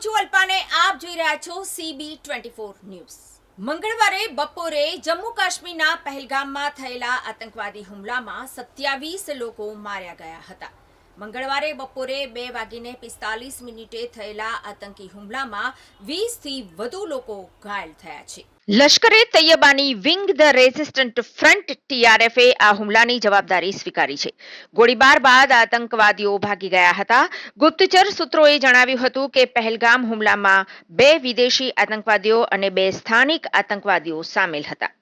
છું અલ્પાને. આપ જોઈ રહ્યા છો સીબી ટ્વેન્ટી ફોર ન્યૂઝ મંગળવારે બપોરે જમ્મુ કાશ્મીરના પહેલગામમાં થયેલા આતંકવાદી હુમલામાં સત્યાવીસ લોકો માર્યા ગયા હતા. મંગળવારે બપોરે બે વાગીને પિસ્તાલીસ મિનિટે થયેલા આતંકી હુમલામાં વીસથી વધુ લોકો ઘાયલ થયા છે. લશ્કરે તૈયબાની વિંગ ધ રેઝિસ્ટન્ટ ફ્રન્ટ ટીઆરએફએ આ હુમલાની જવાબદારી સ્વીકારી છે. ગોળીબાર બાદ આતંકવાદીઓ ભાગી ગયા હતા. ગુપ્તચર સૂત્રોએ જણાવ્યું હતું કે પહેલગામ હુમલામાં બે વિદેશી આતંકવાદીઓ અને બે સ્થાનિક આતંકવાદીઓ સામેલ હતા.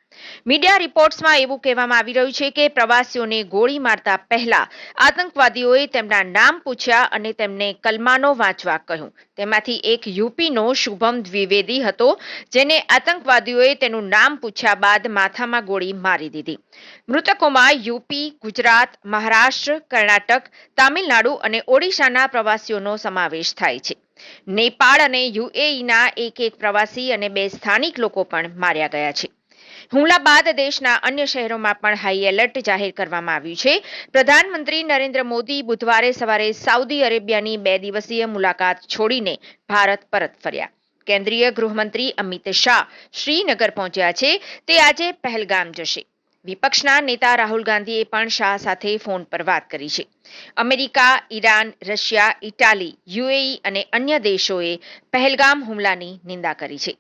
મીડિયા રિપોર્ટ્સમાં એવું કહેવામાં આવી રહ્યું છે કે પ્રવાસીઓને ગોળી મારતા પહેલા આતંકવાદીઓએ તેમના નામ પૂછ્યા અને તેમને કલમાનો વાંચવા કહ્યું. તેમાંથી એક યુપીનો શુભમ દ્વિવેદી હતો, જેને આતંકવાદીઓએ તેનું નામ પૂછ્યા બાદ માથામાં ગોળી મારી દીધી. મૃતકોમાં યુપી, ગુજરાત, મહારાષ્ટ્ર, કર્ણાટક, તામિલનાડુ અને ઓડિશાના પ્રવાસીઓનો સમાવેશ થાય છે. નેપાળ અને યુએઈના એક એક પ્રવાસી અને બે સ્થાનિક લોકો પણ માર્યા ગયા છે. હુમલા બાદ દેશના અન્ય શહેરોમાં પણ હાઈ એલર્ટ જાહેર કરવામાં આવ્યું છે. પ્રધાનમંત્રી નરેન્દ્ર મોદી બુધવારે સવારે સાઉદી અરેબિયાની બે દિવસીય મુલાકાત છોડીને ભારત પરત ફર્યા. કેન્દ્રીય ગૃહમંત્રી અમિત શાહ શ્રીનગર પહોંચ્યા છે. તે આજે પહેલગામ જશે. વિપક્ષના નેતા રાહુલ ગાંધીએ પણ શાહ સાથે ફોન પર વાત કરી છે. America, Iran, Russia, Italy, UAE અને અન્ય દેશોએ પહેલગામ હુમલાની નિંદા કરી છે.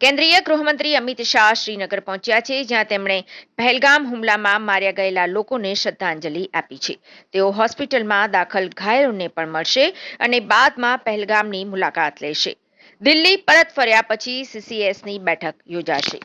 કેન્દ્રીય ગૃહમંત્રી અમિત શાહ શ્રીનગર પહોંચ્યા છે, જ્યાં તેમણે પહેલગામ હુમલામાં માર્યા ગયેલા લોકોને શ્રદ્ધાંજલિ આપી છે. તેઓ હોસ્પિટલમાં દાખલ ઘાયલોને પણ મળશે અને બાદમાં પહેલગામની મુલાકાત લેશે. દિલ્હી પરત ફર્યા પછી સીસીએસની બેઠક યોજાશે.